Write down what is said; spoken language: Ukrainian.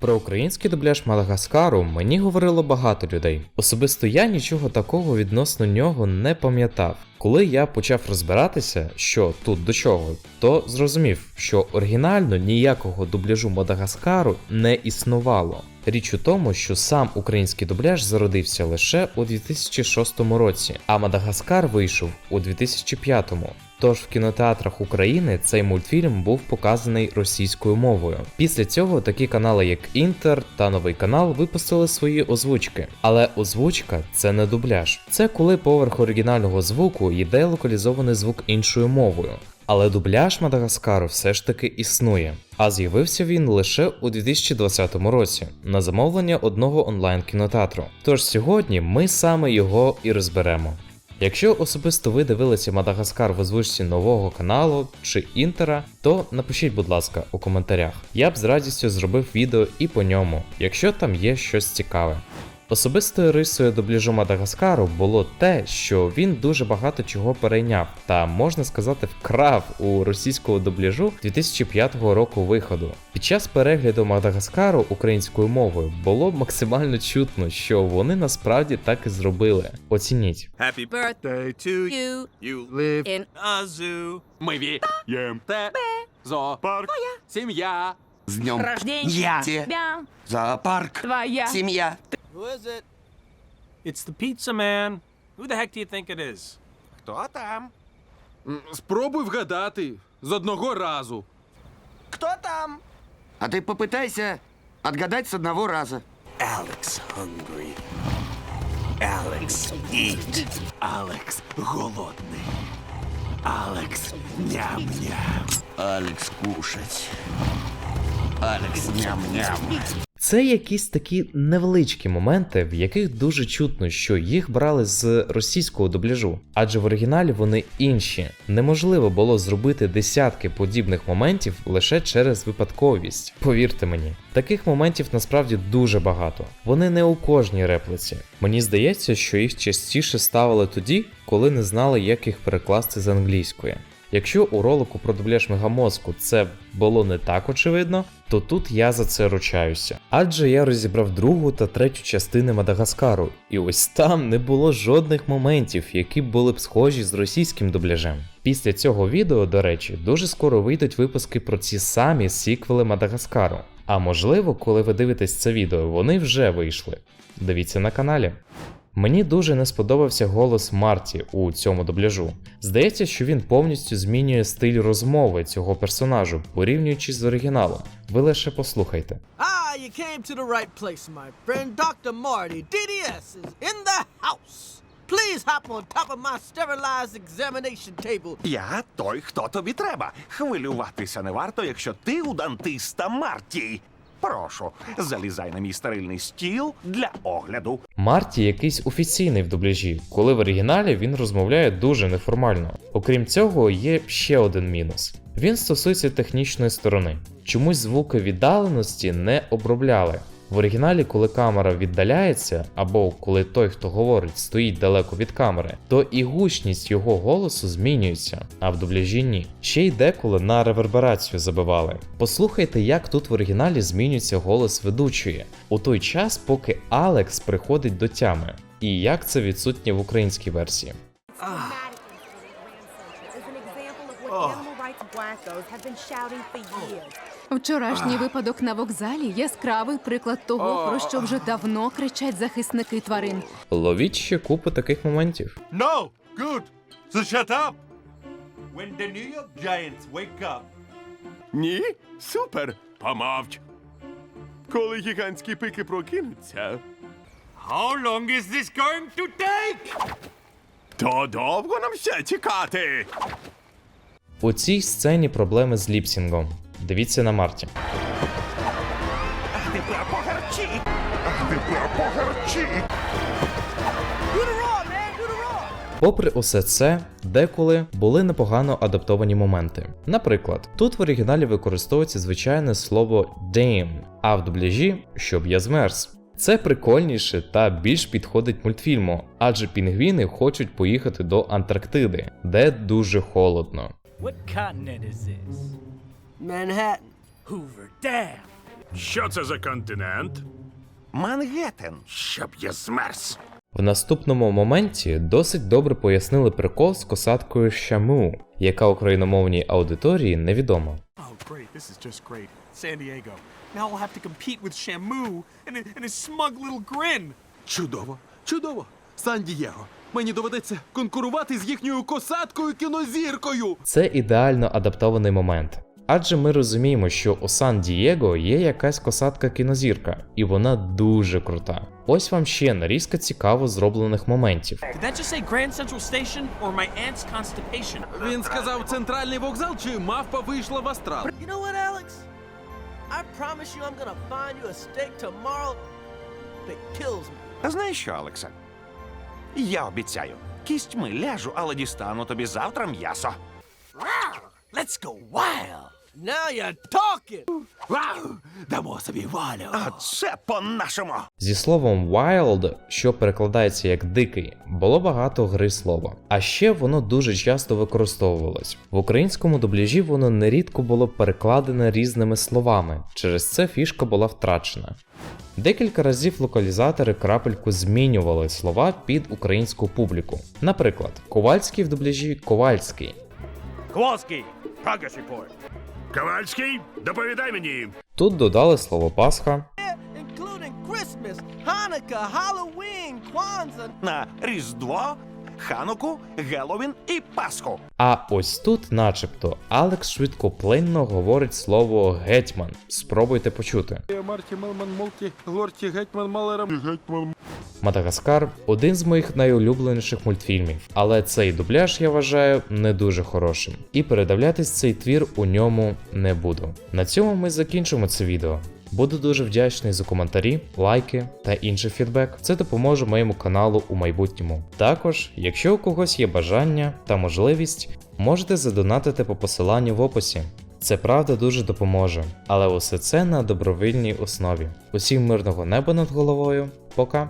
Про український дубляж Мадагаскару мені говорило багато людей. Особисто я нічого такого відносно нього не пам'ятав. Коли я почав розбиратися, що тут до чого, то зрозумів, що оригінально ніякого дубляжу Мадагаскару не існувало. Річ у тому, що сам український дубляж зародився лише у 2006 році, а Мадагаскар вийшов у 2005. Тож в кінотеатрах України цей мультфільм був показаний російською мовою. Після цього такі канали, як Інтер та Новий канал, випустили свої озвучки. Але озвучка це не дубляж. Це коли поверх оригінального звуку йде локалізований звук іншою мовою. Але дубляж Мадагаскару все ж таки існує. А з'явився він лише у 2020 році на замовлення одного онлайн кінотеатру. Тож сьогодні ми саме його і розберемо. Якщо особисто ви дивилися Мадагаскар в озвучці нового каналу чи інтера, то напишіть, будь ласка, у коментарях. Я б з радістю зробив відео і по ньому, якщо там є щось цікаве. Особистою рисою дубляжу Мадагаскару було те, що він дуже багато чого перейняв та, можна сказати, вкрав у російського дубляжу 2005 року виходу. Під час перегляду Мадагаскару українською мовою було максимально чутно, що вони насправді так і зробили. Оцініть. Happy birthday to you. you. Live In a zoo. Ми ві. Єм. Те. Зоопарк. Сім'я. З днем рождения Я. тебя, зоопарк. твоя. Сім'я. Who is it? It's the pizza man. Who the heck do you think it is? Хто там? М, Спробуй вгадати. З одного разу. Хто там? А ти попитайся отгадать з одного раза. Alex hungry. Alex eat. Alex голодний. Алекс ням-ням. Алекс кушать. Алекс ням-ням. Це якісь такі невеличкі моменти, в яких дуже чутно, що їх брали з російського дубляжу, адже в оригіналі вони інші. Неможливо було зробити десятки подібних моментів лише через випадковість. Повірте мені, таких моментів насправді дуже багато. Вони не у кожній реплиці. Мені здається, що їх частіше ставили тоді, коли не знали, як їх перекласти з англійської. Якщо у ролику про дубляж мегамозку це було не так очевидно, то тут я за це ручаюся. Адже я розібрав другу та третю частини Мадагаскару, і ось там не було жодних моментів, які були б схожі з російським дубляжем. Після цього відео, до речі, дуже скоро вийдуть випуски про ці самі сіквели Мадагаскару. А можливо, коли ви дивитесь це відео, вони вже вийшли. Дивіться на каналі. Мені дуже не сподобався голос Марті у цьому дубляжу. Здається, що він повністю змінює стиль розмови цього персонажу, порівнюючи з оригіналом. Ви лише послухайте. Ah, you came to the right place, my friend. Dr. Marty, DDS, is in the house. Please hop on top of my sterilized examination table. Я той, хто тобі треба. Хвилюватися не варто, якщо ти у дантиста Марті. Прошу, залізай на мій стерильний стіл для огляду. Марті якийсь офіційний в дубляжі, коли в оригіналі він розмовляє дуже неформально. Окрім цього, є ще один мінус. Він стосується технічної сторони. Чомусь звуки віддаленості не обробляли. В оригіналі, коли камера віддаляється, або коли той, хто говорить, стоїть далеко від камери, то і гучність його голосу змінюється, а в дубляжі ні. Ще й деколи на реверберацію забивали. Послухайте, як тут в оригіналі змінюється голос ведучої у той час, поки Алекс приходить до тями, і як це відсутнє в українській версії. Вчорашній випадок на вокзалі яскравий приклад того, про що вже давно кричать захисники тварин. Ловіть ще купу таких моментів. No! Good! So shut up! When the New York Giants wake up, Ні? Супер! помовч! Коли гігантські пики прокинуться, How long is this going to take? то довго нам ще чекати. У цій сцені проблеми з ліпсінгом. Дивіться на Марті. Do the raw. Попри усе це, деколи були непогано адаптовані моменти. Наприклад, тут в оригіналі використовується звичайне слово damn, а в дубляжі щоб я змерз. Це прикольніше та більш підходить мультфільму, адже пінгвіни хочуть поїхати до Антарктиди, де дуже холодно. What continent is this? Manhattan. Hoover Dam. Що це за континент? Мангеттен. Щоб я змерз. В наступному моменті досить добре пояснили прикол з косаткою Шаму, яка україномовній аудиторії невідома. Oh, great. This is just great. San Diego. Now I'll have to compete with Shamu and, and his smug little grin. Чудово, чудово. Сан-Дієго. Мені доведеться конкурувати з їхньою косаткою кінозіркою. Це ідеально адаптований момент. Адже ми розуміємо, що у Сан Дієго є якась косатка кінозірка, і вона дуже крута. Ось вам ще нарізка цікаво зроблених моментів. Він сказав центральний вокзал чи мавпа вийшла в астрал. You know what, Alex? I promise you I'm gonna find you a steak tomorrow that kills me. Знаєш що, Алексе? Я обіцяю, кістьми ляжу, але дістану тобі завтра м'ясо. Let's go wild. Now you're talking. Дамо собі валю. А це по-нашому. Зі словом wild, що перекладається як дикий, було багато гри слова. А ще воно дуже часто використовувалось. В українському дубляжі воно нерідко було перекладене різними словами, через це фішка була втрачена. Декілька разів локалізатори крапельку змінювали слова під українську публіку. Наприклад, Ковальський в дубляжі Ковальський, Ковальський, progress report. Ковальський, доповідай мені. тут додали слово Пасха, Різдво, Хануку, Геловін і Пасху. А ось тут, начебто, Алекс швидкоплинно говорить слово гетьман. Спробуйте почути. Марті Мелман Молті, Глорті Гетьман Малерам. Гетьман. Мадагаскар один з моїх найулюбленіших мультфільмів, але цей дубляж я вважаю не дуже хорошим. І передивлятись цей твір у ньому не буду. На цьому ми закінчимо це відео. Буду дуже вдячний за коментарі, лайки та інший фідбек. Це допоможе моєму каналу у майбутньому. Також, якщо у когось є бажання та можливість, можете задонатити по посиланню в описі. Це правда дуже допоможе, але усе це на добровільній основі. Усім мирного неба над головою. Пока.